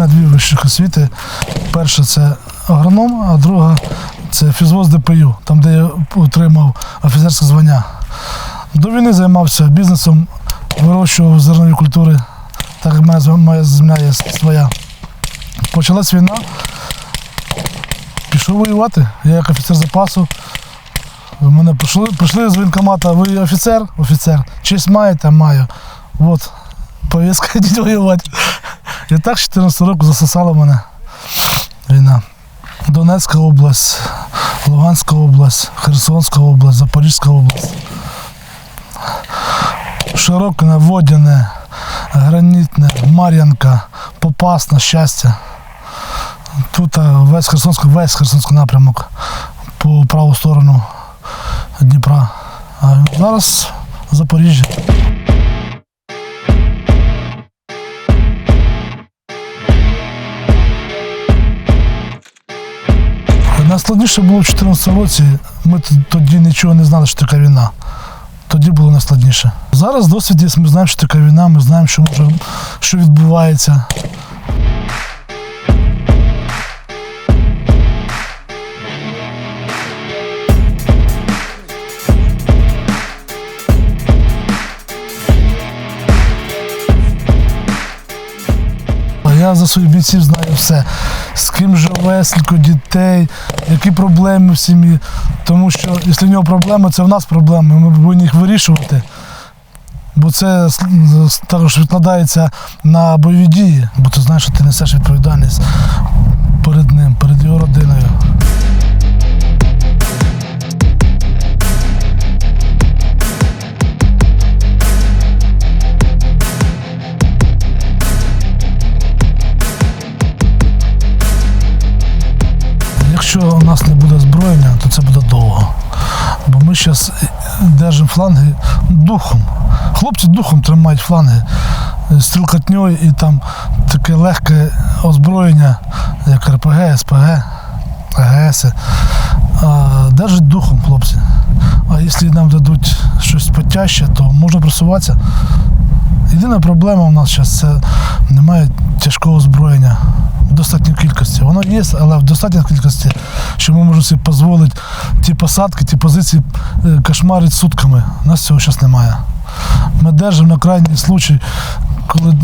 мене дві вищих освіти. Перша це агроном, а друга це фізвоз ДПЮ, там, де я отримав офіцерське звання. До війни займався бізнесом, вирощував зернові культури, так як моя земля є своя. Почалась війна, пішов воювати. Я як офіцер запасу. Мене прийшли, прийшли з воєнкомата, ви офіцер? Офіцер. Честь маєте? Маю. От, повістка, йдіть воювати. І так 14 року засосала мене війна. Донецька область, Луганська область, Херсонська область, Запорізька область. Широкине, Водяне, Гранітне, Мар'янка, Попасна, щастя. Тут весь Херсонський, весь Херсонський напрямок по праву сторону Дніпра. А зараз Запоріжжя. Найскладніше було в 2014 році. Ми тоді нічого не знали, що така війна. Тоді було найскладніше. Зараз досвід є, ми знаємо, що така війна, ми знаємо, що може, що відбувається. Я за своїх бійців знаю все. З ким живе, скільки дітей, які проблеми в сім'ї. Тому що якщо в нього проблеми, це в нас проблеми. Ми повинні їх вирішувати. Бо це також відкладається на бойові дії, бо ти знаєш, що ти несеш відповідальність перед ним, перед його родиною. Ми зараз держимо фланги духом. Хлопці духом тримають фланги стрілкатньою і там таке легке озброєння, як РПГ, СПГ, АГС. Держать духом хлопці. А якщо нам дадуть щось потяжче, то можна просуватися. Єдина проблема у нас зараз це немає тяжкого озброєння достатній кількості. Воно є, але в достатній кількості, що ми можемо собі дозволити ті посадки, ті позиції е, кошмарити сутками. У нас цього зараз немає. Ми держимо на крайній случай, коли,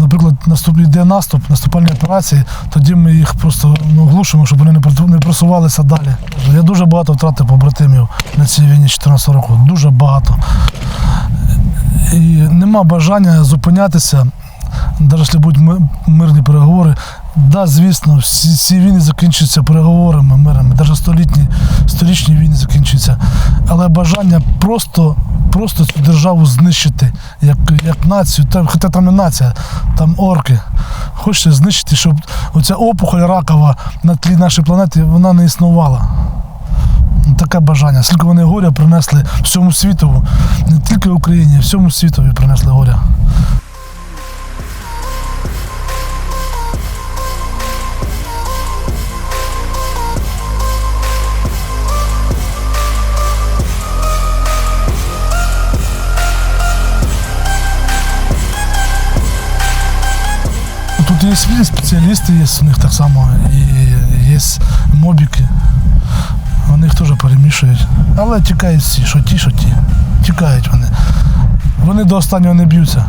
наприклад, наступ, йде наступ, наступальні операції, тоді ми їх просто ну, глушимо, щоб вони не просувалися далі. Я дуже багато втратив побратимів на цій війні 14 року. Дуже багато. І нема бажання зупинятися, навіть якщо будуть мирні переговори. Да, звісно, всі, всі війни закінчуються переговорами мирними, навіть столітні, сторічні війни закінчуються. Але бажання просто, просто цю державу знищити, як, як націю, там, хоча там не нація, там орки. Хочеться знищити, щоб оця опухоль ракова на тлі нашої планети вона не існувала. Таке бажання. Скільки вони горя принесли всьому світу, не тільки Україні, всьому світові принесли горя. Свої спеціалісти, є у них так само, і є мобіки. Вони їх теж перемішують. Але тікають всі, що ті, що ті. Тікають вони. Вони до останнього не б'ються.